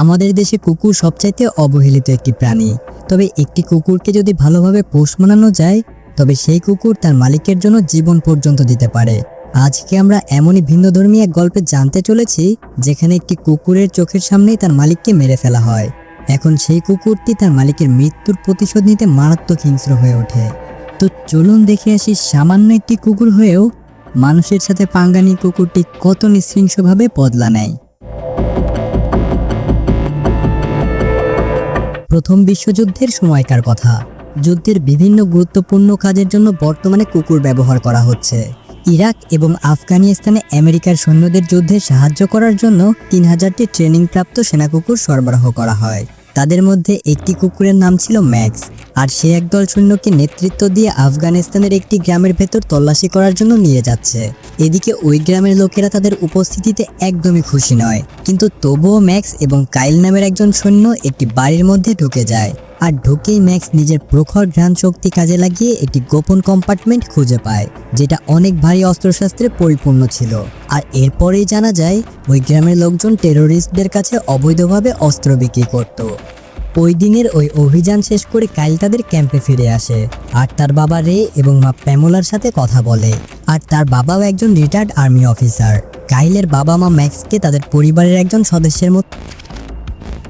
আমাদের দেশে কুকুর সবচাইতে অবহেলিত একটি প্রাণী। তবে একটি কুকুরকে যদি ভালোভাবে পোষ মানানো যায়, তবে সেই কুকুর তার মালিকের জন্য জীবন পর্যন্ত দিতে পারে। আজকে আমরা এমনই ভিন্নধর্মী এক গল্পে জানতে চলেছি, যেখানে একটি কুকুরের চোখের সামনেই তার মালিককে মেরে ফেলা হয়। এখন সেই কুকুরটি তার মালিকের মৃত্যুর প্রতিশোধ নিতে মারাত্মক হিংস্র হয়ে ওঠে। তো চলুন দেখে আসি সামান্য একটি কুকুর হয়েও মানুষের সাথে পাঙ্গানি কুকুরটি কত নৃশংসভাবে বদলা নেয়। প্রথম বিশ্বযুদ্ধের সময়কার কথা। যুদ্ধের বিভিন্ন গুরুত্বপূর্ণ কাজের জন্য বর্তমানে কুকুর ব্যবহার করা হচ্ছে। ইরাক এবং আফগানিস্তানে আমেরিকার সৈন্যদের যুদ্ধে সাহায্য করার জন্য তিন হাজারটি ট্রেনিংপ্রাপ্ত সেনা কুকুর সরবরাহ করা হয়। তাদের মধ্যে একটি কুকুরের নাম ছিল ম্যাক্স, আর সে একদল সৈন্যকে নেতৃত্ব দিয়ে আফগানিস্তানের একটি গ্রামের ভেতর তল্লাশি করার জন্য নিয়ে যাচ্ছে। এদিকে ওই গ্রামের লোকেরা তাদের উপস্থিতিতে একদমই খুশি নয়, কিন্তু তবুও ম্যাক্স এবং কাইল নামের একজন সৈন্য একটি বাড়ির মধ্যে ঢুকে যায়। আর ঢুকেই ম্যাক্স নিজের প্রখর ঘ্রাণ শক্তি কাজে লাগিয়ে একটি গোপন কম্পার্টমেন্ট খুঁজে পায়, যেটা অনেক ভারী অস্ত্রশস্ত্রে পরিপূর্ণ ছিল। আর এরপরেই জানা যায়, ওই গ্রামের লোকজন টেরোরিস্টদের কাছে অবৈধভাবে অস্ত্র বিক্রি করত। ওই দিনের ওই অভিযান শেষ করে কাইল তাদের ক্যাম্পে ফিরে আসে। আর তার বাবা রে এবং মা প্যামোলার সাথে কথা বলে। আর তার বাবাও একজন রিটায়ার্ড আর্মি অফিসার কাইলের বাবা মা ম্যাক্সকে তাদের পরিবারের একজন সদস্যের মতো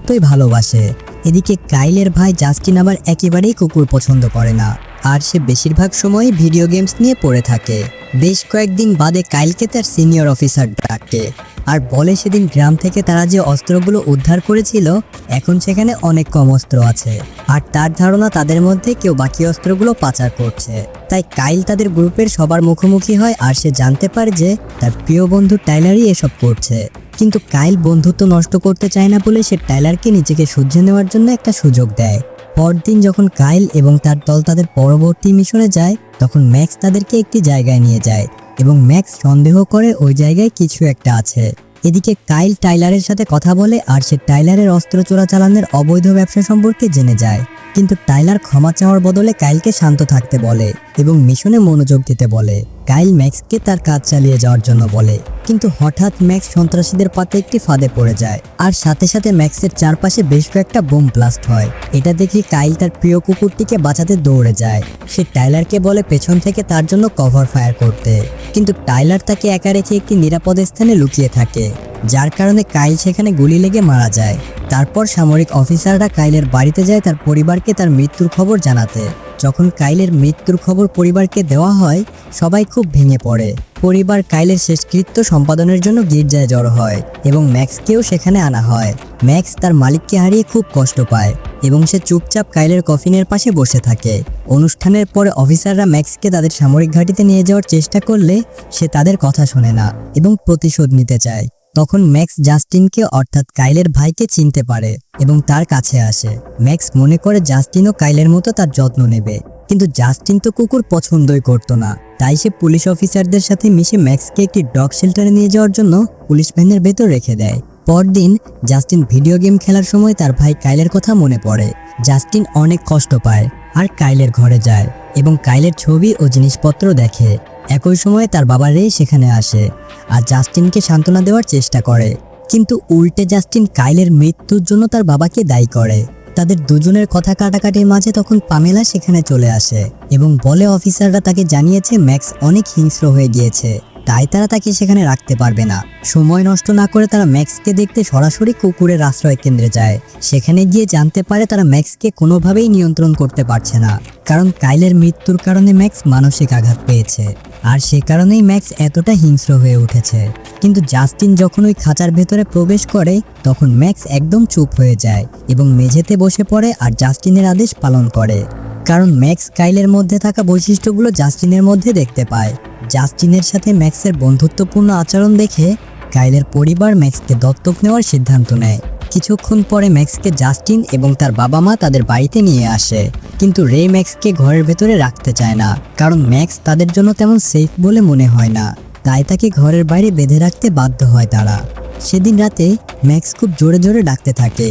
মতোই ভালোবাসে। এদিকে কাইলের ভাই জাস্টিন আবার একেবারেই কুকুর পছন্দ করে না। আর সে বেশিরভাগ সময় ভিডিও গেমস নিয়ে পড়ে থাকে। বেশ কয়েকদিন বাদে কাইলকে তার সিনিয়র অফিসার ডাকে। আর বলে সেদিন গ্রাম থেকে তারা যে অস্ত্রগুলো উদ্ধার করেছিল, এখন সেখানে অনেক কম অস্ত্র আছে। আর তার ধারণা তাদের মধ্যে কেউ বাকি অস্ত্রগুলো পাচার করছে। তাই কাইল তাদের গ্রুপের সবার মুখোমুখি হয় আর সে জানতে পারে যে তার প্রিয় বন্ধু টাইলারই এসব করছে। কিন্তু কাইল বন্ধুত্ব নষ্ট করতে চায় না বলে সে টাইলারকে নিজেকে সহ্যে নেওয়ার জন্য একটা সুযোগ দেয়। পরদিন যখন কাইল এবং তার দল তাদের পরবর্তী মিশনে যায়, তখন ম্যাক্স তাদেরকে একটি জায়গায় নিয়ে যায় এবং ম্যাক্স সন্দেহ করে ওই জায়গায় কিছু একটা আছে। এদিকে কাইল টাইলারের সাথে কথা বলে আর সে টাইলারের অস্ত্র চোরা চোরাচালানের অবৈধ ব্যবসা সম্পর্কে জেনে যায়। কিন্তু টাইলার ক্ষমা চাওয়ার বদলে কাইলকে শান্ত থাকতে বলে। এবং মিশনে মনোযোগ দিতে বলে। কাইল ম্যাক্সকে তার কাজ চালিয়ে যাওয়ার জন্য বলে। কিন্তু হঠাৎ ম্যাক্স সন্ত্রাসীদের পাতে একটি ফাঁদে পড়ে যায়। আর সাথে সাথে ম্যাক্সের চারপাশে বেশ কয়েকটা বোম ব্লাস্ট হয়। এটা দেখে কাইল তার প্রিয় কুকুরটিকে বাঁচাতে দৌড়ে যায়। সে টাইলারকে বলে পেছন থেকে তার জন্য কভার ফায়ার করতে। কিন্তু টাইলার তাকে একা রেখে একটি নিরাপদ স্থানে লুকিয়ে থাকে, যার কারণে কাইল সেখানে গুলি লেগে মারা যায়। তারপর সামরিক অফিসাররা কাইলের বাড়িতে যায় তার পরিবারকে তার মৃত্যুর খবর জানাতে। যখন কাইলের মৃত্যুর খবর পরিবারকে দেওয়া হয়, সবাই খুব ভেঙে পড়ে। পরিবার কাইলের শেষকৃত্য সম্পাদনের জন্য গির্জায় জড়ো হয় এবং ম্যাক্সকেও সেখানে আনা হয়। ম্যাক্স তার মালিককে হারিয়ে খুব কষ্ট পায় এবং সে চুপচাপ কাইলের কফিনের পাশে বসে থাকে। অনুষ্ঠানের পরে অফিসাররা ম্যাক্সকে তাদের সামরিক ঘাঁটিতে নিয়ে যাওয়ার চেষ্টা করলে সে তাদের কথা শোনে না এবং প্রতিশোধ নিতে চায়। তখন ম্যাক্স জাস্টিনকে অর্থাৎ কাইলের ভাইকে চিনতে পারে এবং তার কাছে আসে। ম্যাক্স মনে করে জাস্টিনও কাইলের মতো তার যত্ন নেবে। কিন্তু জাস্টিন তো কুকুর পছন্দই করতো না। তাই সে পুলিশ অফিসারদের সাথে মিশে ম্যাক্সকে একটি ডগ শেল্টারে নিয়ে যাওয়ার জন্য পুলিশ ভ্যানের ভেতর রেখে দেয়। পরদিন জাস্টিন ভিডিও গেম খেলার সময় তার ভাই কাইলের কথা মনে পড়ে। জাস্টিন অনেক কষ্ট পায় আর কাইলের ঘরে যায় এবং কাইলের ছবি ও জিনিসপত্র দেখে। একই সময়ে তার বাবা রে সেখানে আসে আর জাস্টিনকে সান্ত্বনা দেওয়ার চেষ্টা করে। কিন্তু উল্টে জাস্টিন কাইলের মৃত্যুর জন্য তার বাবাকে দায়ী করে। তাদের দুজনের কথা কাটাকাটির মাঝে তখন পামেলা সেখানে চলে আসে এবং বলে অফিসাররা তাকে জানিয়েছে ম্যাক্স অনেক হিংস্র হয়ে গিয়েছে, তাই তারা তাকে সেখানে রাখতে পারবে না। সময় নষ্ট না করে তারা ম্যাক্সকে দেখতে সরাসরি কুকুরের আশ্রয় কেন্দ্রে যায়। সেখানে গিয়ে জানতে পারে তারা ম্যাক্সকে কোনোভাবেই নিয়ন্ত্রণ করতে পারছে না, কারণ কাইলের মৃত্যুর কারণে ম্যাক্স মানসিক আঘাত পেয়েছে। আর সে কারণেই ম্যাক্স এতটা হিংস্র হয়ে উঠেছে। কিন্তু জাস্টিন যখন ওই খাঁচার ভেতরে প্রবেশ করে, তখন ম্যাক্স একদম চুপ হয়ে যায় এবং মেঝেতে বসে পড়ে আর জাস্টিনের আদেশ পালন করে। কারণ ম্যাক্স কাইলের মধ্যে থাকা বৈশিষ্ট্যগুলো জাস্টিনের মধ্যে দেখতে পায়। জাস্টিনের সাথে ম্যাক্সের বন্ধুত্বপূর্ণ আচরণ দেখে কাইলের পরিবার ম্যাক্সকে দত্তক নেওয়ার সিদ্ধান্ত নেয়। কিছুক্ষণ পরে ম্যাক্সকে জাস্টিন এবং তার বাবা মা তাদের বাড়িতে নিয়ে আসে। কিন্তু রে ম্যাক্সকে ঘরের ভেতরে রাখতে চায় না, কারণ ম্যাক্স তাদের জন্য তেমন সেফ বলে মনে হয় না। তাই তাকে ঘরের বাইরে বেঁধে রাখতে বাধ্য হয় তারা। সেদিন রাতে ম্যাক্স খুব জোরে জোরে ডাকতে থাকে,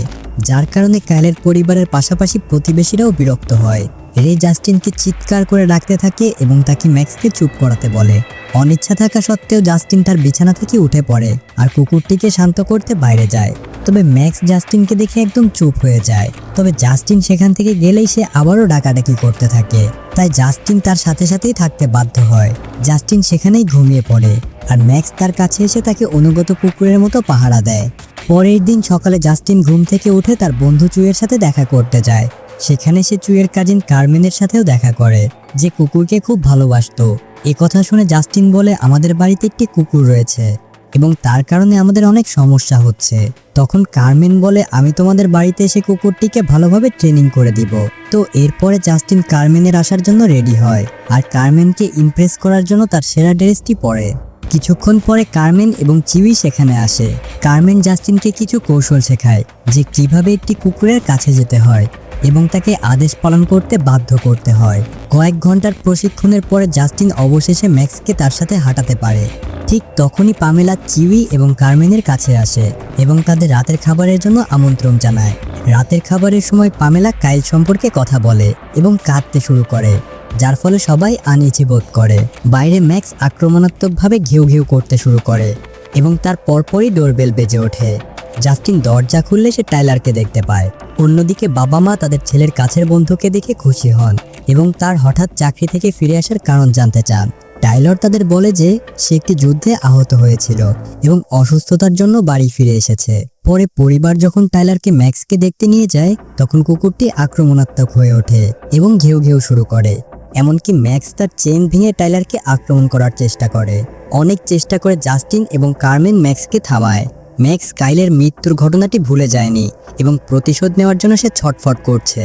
যার কারণে কাইলের পরিবারের পাশাপাশি প্রতিবেশীরাও বিরক্ত হয়। রে জাস্টিনকে চিৎকার করে ডাকতে থাকে এবং তাকে ম্যাক্সকে চুপ করাতে বলে। অনিচ্ছা থাকা সত্ত্বেও জাস্টিন তার বিছানা থেকে উঠে পড়ে আর কুকুরটিকে শান্ত করতে বাইরে যায়। তবে ম্যাক্স জাস্টিনকে দেখে একদম চুপ হয়ে যায়। তবে জাস্টিন সেখান থেকে গেলেই সে আবারও ডাকাডাকি করতে থাকে। তাই জাস্টিন তার সাথে সাথেই থাকতে বাধ্য হয়। জাস্টিন সেখানেই ঘুমিয়ে পড়ে আর ম্যাক্স তার কাছে এসে তাকে অনুগত কুকুরের মতো পাহারা দেয়। পরের দিন সকালে জাস্টিন ঘুম থেকে উঠে তার বন্ধু চুইয়ের সাথে দেখা করতে যায়। সেখানে সে চুয়ের কাজিন কার্মেনের সাথেও দেখা করে, যে কুকুরকে খুব ভালোবাসতো। এ কথা শুনে জাস্টিন বলে, আমাদের বাড়িতে একটি কুকুর রয়েছে এবং তার কারণে আমাদের অনেক সমস্যা হচ্ছে। তখন কার্মেন বলে, আমি তোমাদের বাড়িতে এসে কুকুরটিকে ভালোভাবে ট্রেনিং করে দিব। তো এরপরে জাস্টিন কার্মেনের আসার জন্য রেডি হয় আর কার্মেনকে ইমপ্রেস করার জন্য তার সেরা ড্রেসটি পরে। কিছুক্ষণ পরে কার্মেন এবং চিউই সেখানে আসে। কার্মেন জাস্টিনকে কিছু কৌশল শেখায়, যে কীভাবে একটি কুকুরের কাছে যেতে হয়। এবং তাকে আদেশ পালন করতে বাধ্য করতে হয়। কয়েক ঘণ্টার প্রশিক্ষণের পরে জাস্টিন অবশেষে ম্যাক্সকে তার সাথে হাঁটাতে পারে। ঠিক তখনই পামেলা চিউই এবং কার্মেনের কাছে আসে এবং তাদের রাতের খাবারের জন্য আমন্ত্রণ জানায়। রাতের খাবারের সময় পামেলা কাইল সম্পর্কে কথা বলে এবং কাঁদতে শুরু করে, যার ফলে সবাই আনইচি বোধ করে। বাইরে ম্যাক্স আক্রমণাত্মকভাবে ঘেউ ঘেউ করতে শুরু করে এবং তার পরপরই ডোরবেল বেজে ওঠে। জাস্টিন দরজা খুললে সে টাইলারকে দেখতে পায়। অন্যদিকে বাবা মা তাদের ছেলের কাছের বন্ধুকে দেখে খুশি হন এবং তার হঠাৎ চাকরি থেকে ফিরে আসার কারণ জানতে চান। টাইলর তাদের বলে যে, সে একটি যুদ্ধে আহত হয়েছিল এবং অসুস্থতার জন্য বাড়ি ফিরে এসেছে। পরে পরিবার যখন টাইলারকে ম্যাক্সকে দেখতে নিয়ে যায়, তখন কুকুরটি আক্রমণাত্মক হয়ে ওঠে এবং ঘেউ ঘেউ শুরু করে। এমনকি ম্যাক্স তার চেন ভেঙে টাইলারকে আক্রমণ করার চেষ্টা করে। অনেক চেষ্টা করে জাস্টিন এবং কার্মেন ম্যাক্সকে থামায়। ম্যাক্স কাইলের মৃত্যুর ঘটনাটি ভুলে যায়নি এবং প্রতিশোধ নেওয়ার জন্য সে ছটফট করছে।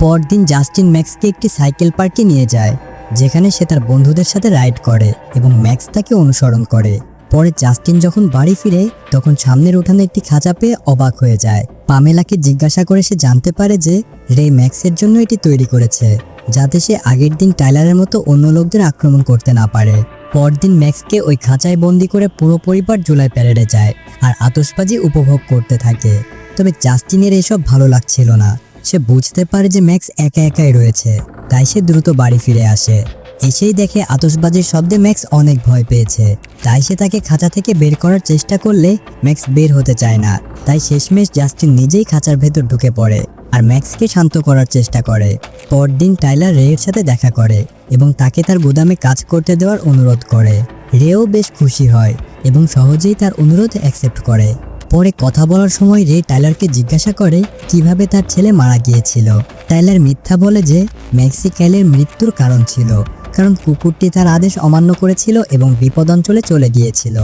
পরদিন জাস্টিন ম্যাক্সকে একটি সাইকেল পার্কে নিয়ে যায়, যেখানে সে তার বন্ধুদের সাথে রাইড করে এবং ম্যাক্স তাকে অনুসরণ করে। পরে জাস্টিন যখন বাড়ি ফিরে, তখন সামনের উঠানে একটি খাঁচা পেয়ে অবাক হয়ে যায়। পামেলাকে জিজ্ঞাসা করে সে জানতে পারে যে, রে ম্যাক্সের জন্য এটি তৈরি করেছে, যাতে সে আগের দিন টাইলারের মতো অন্য লোকদের আক্রমণ করতে না পারে। পরদিন ম্যাক্সকে ওই খাঁচায় বন্দি করে পুরো পরিবার জুলাই প্যারেডে যায় আর আতশবাজি উপভোগ করতে থাকে। তবে জাস্টিনের এসব ভালো লাগছিল না। সে বুঝতে পারে যে ম্যাক্স একা একাই রয়েছে, তাই সে দ্রুত বাড়ি ফিরে আসে। এসেই দেখে আতসবাজির শব্দে ম্যাক্স অনেক ভয় পেয়েছে, তাই সে তাকে খাঁচা থেকে বের করার চেষ্টা করলে ম্যাক্স বের হতে চায় না। তাই শেষমেশ জাস্টিন নিজেই খাঁচার ভেতর ঢুকে পড়ে। আর ম্যাক্সকে শান্ত করার চেষ্টা করে। পরদিন টাইলার রেয়ের সাথে দেখা করে এবং তাকে তার গুদামে কাজ করতে দেওয়ার অনুরোধ করে। রেও বেশ খুশি হয় এবং সহজেই তার অনুরোধ অ্যাকসেপ্ট করে। পরে কথা বলার সময় রে টাইলারকে জিজ্ঞাসা করে কীভাবে তার ছেলে মারা গিয়েছিল। টাইলার মিথ্যা বলে যে ম্যাক্সি ক্যালের মৃত্যুর কারণ ছিল। কারণ কুকুরটি তার আদেশ অমান্য করেছিল এবং বিপদ অঞ্চলে চলে গিয়েছিল।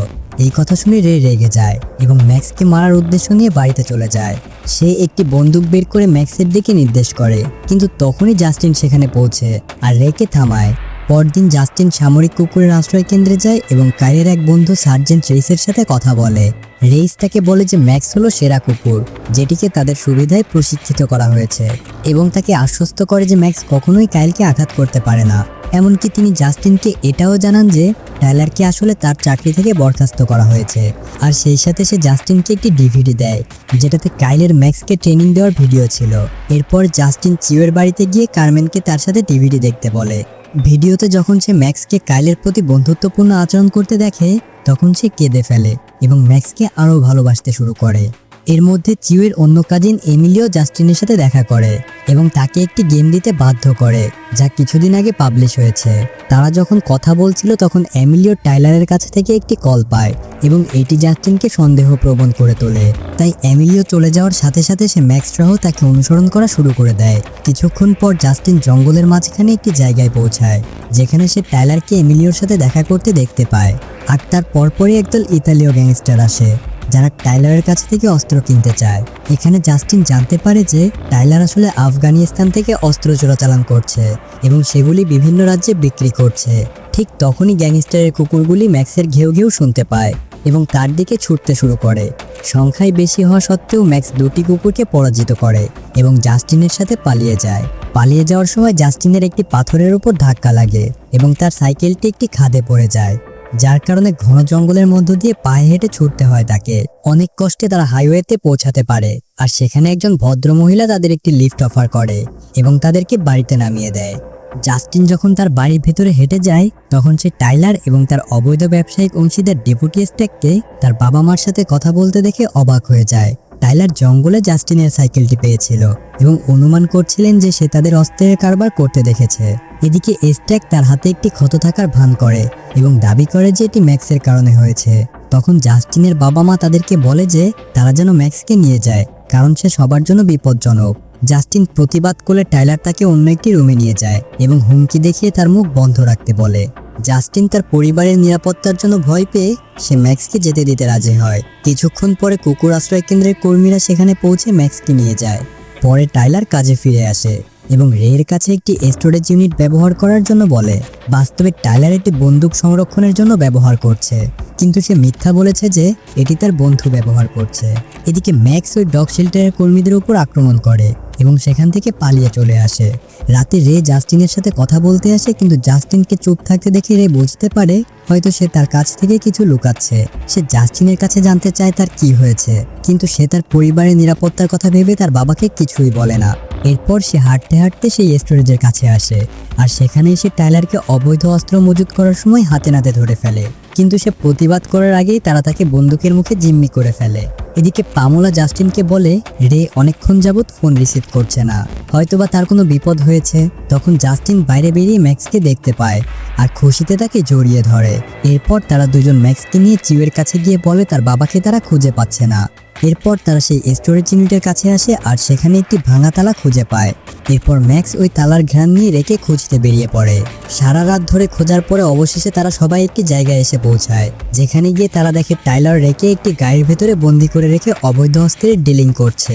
এই কথা শুনে রে রেগে যায় এবং ম্যাক্সকে মারার উদ্দেশ্য নিয়ে বাড়িতে চলে যায়। সে একটি বন্দুক বের করে ম্যাক্সের দিকে নির্দেশ করে, কিন্তু তখনই জাস্টিন সেখানে পৌঁছে আর রেকে থামায়। পরদিন জাস্টিন সামরিক কুকুরের আশ্রয় কেন্দ্রে যায় এবং কাইরের এক বন্ধু সার্জেন্ট রেইসের সাথে কথা বলে। রেইস তাকে বলে যে ম্যাক্স হলো সেরা কুকুর, যেটিকে তাদের সুবিধায় প্রশিক্ষিত করা হয়েছে এবং তাকে আশ্বস্ত করে যে ম্যাক্স কখনোই কাইলকে আঘাত করতে পারে না। এমনকি তিনি জাস্টিনকে এটাও জানান যে টাইলারকে আসলে তার চাকরি থেকে বরখাস্ত করা হয়েছে। আর সেই সাথে সে জাস্টিনকে একটি ডিভিডি দেয়, যেটাতে কাইলের ম্যাক্সকে ট্রেনিং দেওয়ার ভিডিও ছিল। এরপর জাস্টিন চিওয়ের বাড়িতে গিয়ে কার্মেনকে তার সাথে ডিভিডি দেখতে বলে। ভিডিওতে যখন সে ম্যাক্সকে কাইলের প্রতি বন্ধুত্বপূর্ণ আচরণ করতে দেখে, তখন সে কেঁদে ফেলে এবং ম্যাক্সকে আরও ভালোবাসতে শুরু করে। এর মধ্যে চিউয়ের অন্য কাজিন এমিলিও জাস্টিনের সাথে দেখা করে এবং তাকে একটি গেম দিতে বাধ্য করে, যা কিছুদিন আগে পাবলিশ হয়েছে। তারা যখন কথা বলছিল তখন এমিলিও টাইলারের কাছ থেকে একটি কল পায় এবং এটি জাস্টিনকে সন্দেহপ্রবণ করে তোলে। তাই এমিলিও চলে যাওয়ার সাথে সাথে সে ম্যাক্স সহ তাকে অনুসরণ করা শুরু করে দেয়। কিছুক্ষণ পর জাস্টিন জঙ্গলের মাঝখানে একটি জায়গায় পৌঁছায়, যেখানে সে টাইলারকে এমিলিওর সাথে দেখা করতে দেখতে পায়। আর তার পরপরই একদল ইতালীয় গ্যাংস্টার আসে। যারা টাইলারের কাছ থেকে অস্ত্র কিনতে চায়। এখানে জাস্টিন জানতে পারে যে, টাইলার আসলে আফগানিস্তান থেকে অস্ত্র চোরাচালান করছে এবং সেগুলি বিভিন্ন রাজ্যে বিক্রি করছে। ঠিক তখনই গ্যাংস্টারের কুকুরগুলি ম্যাক্সের ঘেউ ঘেউ শুনতে পায় এবং তার দিকে ছুটতে শুরু করে। সংখ্যায় বেশি হওয়া সত্ত্বেও ম্যাক্স দুটি কুকুরকে পরাজিত করে এবং জাস্টিনের সাথে পালিয়ে যায়। পালিয়ে যাওয়ার সময় জাস্টিনের একটি পাথরের উপর ধাক্কা লাগে এবং তার সাইকেলটি একটি খাদে পড়ে যায়। যার কারণে ঘন জঙ্গলের মধ্য দিয়ে পায়ে হেঁটে ছুটতে হয় তাকে। অনেক কষ্টে তারা হাইওয়েতে পৌঁছাতে পারে। আর সেখানে একজন ভদ্র মহিলা তাদের একটি লিফট অফার করে এবং তাদেরকে বাড়িতে নামিয়ে দেয়। জাস্টিন যখন তার বাড়ির ভেতরে হেঁটে যায়, তখন সে টাইলার এবং তার অবৈধ ব্যবসায়িক অংশীদার ডেপুটি স্টেককে তার বাবা মার সাথে কথা বলতে দেখে অবাক হয়ে যায়। টাইলার জঙ্গলে জাস্টিনের সাইকেলটি পেয়েছিল এবং অনুমান করছিলেন যে সে তাদের অস্ত্রের কারবার করতে দেখেছে। এদিকে স্ট্যাক তার হাতে একটি ক্ষত থাকার ভান করে এবং দাবি করে যে এটি ম্যাক্সের কারণে হয়েছে। তখন জাস্টিনের বাবা মা তাদেরকে বলে যে তারা যেন ম্যাক্সকে নিয়ে যায়, কারণ সে সবার জন্য বিপজ্জনক। জাস্টিন প্রতিবাদ করলে টাইলার তাকে অন্য একটি রুমে নিয়ে যায় এবং হুমকি দেখিয়ে তার মুখ বন্ধ রাখতে বলে। জাস্টিন তার পরিবারের নিরাপত্তার জন্য ভয় পেয়ে সে ম্যাক্সকে যেতে দিতে রাজি হয়। কিছুক্ষণ পরে কুকুর আশ্রয় কেন্দ্রের কর্মীরা সেখানে পৌঁছে ম্যাক্সকে নিয়ে যায়। পরে টাইলার কাজে ফিরে আসে এবং রের কাছে একটি স্টোরেজ ইউনিট ব্যবহার করার জন্য বলে, বাস্তবে টাইলার একটি বন্দুক সংরক্ষণের জন্য ব্যবহার করছে। কিন্তু সে মিথ্যা বলেছে যে এটি তার বন্ধু ব্যবহার করছে। এদিকে ম্যাক্স ওই ডগ শেল্টারের কর্মীদের উপর আক্রমণ করে। এবং সেখান থেকে পালিয়ে চলে আসে। রাতে রে জাস্টিনের সাথে কথা বলতে আসে, কিন্তু জাস্টিনকে চুপ থাকতে দেখে রে বুঝতে পারে হয়তো সে তার কাছ থেকে কিছু লুকাচ্ছে। সে জাস্টিনের কাছে জানতে চায় তার কি হয়েছে, কিন্তু সে তার পরিবারের নিরাপত্তার কথা ভেবে তার বাবাকে কিছুই বলে না। এরপর সে হাঁটতে হাঁটতে সেই স্টোরেজের কাছে আসে, আর সেখানে এসে টাইলারকে অবৈধ অস্ত্র মজুত করার সময় হাতে নাতে ধরে ফেলে। কিন্তু সে প্রতিবাদ করার আগেই তারা তাকে বন্দুকের মুখে জিম্মি করে ফেলে। এদিকে পামোলা জাস্টিনকে বলে, রে, অনেকক্ষণ যাবৎ ফোন রিসিভ করছে না। হয়তোবা তার কোনো বিপদ হয়েছে। তখন জাস্টিন বাইরে বেরিয়ে ম্যাক্সকে দেখতে পায় আর খুশিতে তাকে জড়িয়ে ধরে। এরপর তারা দুজন ম্যাক্সকে নিয়ে চিউয়ের কাছে গিয়ে বলে, তার বাবাকে তারা খুঁজে পাচ্ছে না। এরপর তারা সেই স্টোরেজ ইউনিটের কাছে আসে আর সেখানে একটি ভাঙা তালা খুঁজে পায়। এরপর ম্যাক্স ওই তালার ঘ্রাণ নিয়ে রেখে খুঁজতে বেরিয়ে পড়ে। সারা রাত ধরে খোঁজার পরে অবশেষে তারা সবাই একটি জায়গায় এসে পৌঁছায়, যেখানে গিয়ে তারা দেখে টাইলার রেখে একটি গাড়ির ভেতরে বন্দি করে রেখে অবৈধ অস্ত্রের ডিলিং করছে।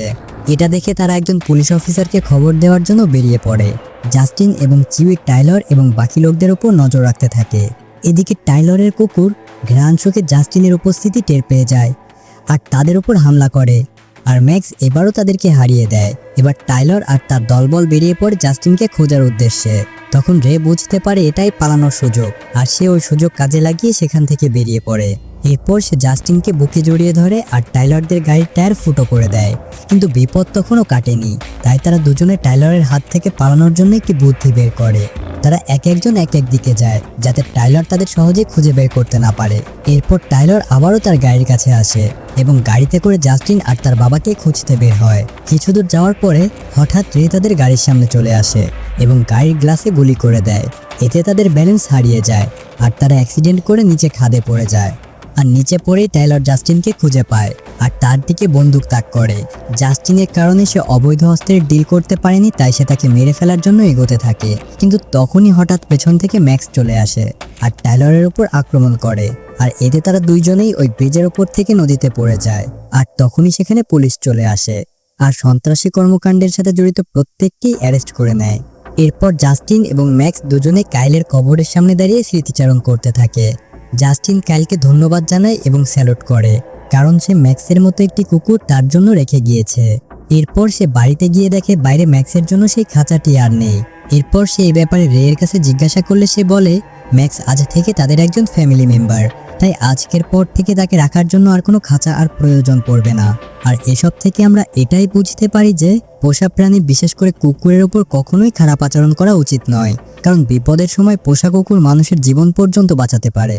এটা দেখে তারা একজন পুলিশ অফিসারকে খবর দেওয়ার জন্য বেরিয়ে পড়ে। জাস্টিন এবং চিউই টাইলর এবং বাকি লোকদের উপর নজর রাখতে থাকে। এদিকে টাইলরের কুকুর ঘ্রাণ জাস্টিনের উপস্থিতি টের পেয়ে যায়, আর তাদের উপর হামলা করে। আর ম্যাক্স এবারও তাদেরকে হারিয়ে দেয়। এবার টাইলর আর তার দলবল বেরিয়ে পড়ে জাস্টিনকে খোঁজার উদ্দেশ্যে। তখন রে বুঝতে পারে এটাই পালানোর সুযোগ, আর সে ওই সুযোগ কাজে লাগিয়ে সেখান থেকে বেরিয়ে পড়ে। এরপর সে জাস্টিনকে বুকে জড়িয়ে ধরে আর টাইলরদের গাড়ির টায়ার ফুটো করে দেয়। কিন্তু বিপদ তখনও কাটেনি, তাই তারা দুজনে টাইলরের হাত থেকে পালানোর জন্য একটি বুদ্ধি বের করে। তারা এক একজন এক এক দিকে যায়, যাতে টাইলর তাদের সহজে খুঁজে বের করতে না পারে। এরপর টাইলর আবারও তার গাড়ির কাছে আসে এবং গাড়িতে করে জাস্টিন আর তার বাবাকে খুঁজতে বের হয়। কিছু দূর যাওয়ার পরে হঠাৎ রে তাদের গাড়ির সামনে চলে আসে এবং গাড়ির গ্লাসে গুলি করে দেয়। এতে তাদের ব্যালেন্স হারিয়ে যায় আর তারা অ্যাক্সিডেন্ট করে নিচে খাদে পড়ে যায়। আর নিচে পড়েই টাইলর জাস্টিনকে খুঁজে পায় আর তার দিকে বন্দুক তাক করে। জাস্টিনের কারণে সে অবৈধ অস্ত্রের ডিল করতে পারেনি, তাই সে তাকে মেরে ফেলার জন্য এগোতে থাকে। কিন্তু তখনই হঠাৎ পেছন থেকে ম্যাক্স চলে আসে আর টাইলরের উপর আক্রমণ করে। আর এতে তারা দুইজনেই ওই ব্রিজের উপর থেকে নদীতে পড়ে যায় আর তখনই সেখানে পুলিশ চলে আসে আর সন্ত্রাসী কর্মকাণ্ডের সাথে জড়িত প্রত্যেককেই অ্যারেস্ট করে নেয়। এরপর জাস্টিন এবং ম্যাক্স দুজনে কাইলের কবরের সামনে দাঁড়িয়ে স্মৃতিচারণ করতে থাকে। জাস্টিন কাইলকে ধন্যবাদ জানায় এবং স্যালুট করে, কারণ সে ম্যাক্সের মতো একটি কুকুর তার জন্য রেখে গিয়েছে। এরপর সে বাড়িতে গিয়ে দেখে বাইরে ম্যাক্সের জন্য সেই খাঁচাটি আর নেই। এরপর সে এই ব্যাপারে রেয়ের কাছে জিজ্ঞাসা করলে সে বলে, ম্যাক্স আজ থেকে তাদের একজন ফ্যামিলি মেম্বার। তাই আজকের পর থেকে তাকে রাখার জন্য আর কোনো খাঁচা আর প্রয়োজন পড়বে না। আর এসব থেকে আমরা এটাই বুঝতে পারি যে, পোষা প্রাণী বিশেষ করে কুকুরের ওপর কখনোই খারাপ আচরণ করা উচিত নয়, কারণ বিপদের সময় পোষা কুকুর মানুষের জীবন পর্যন্ত বাঁচাতে পারে।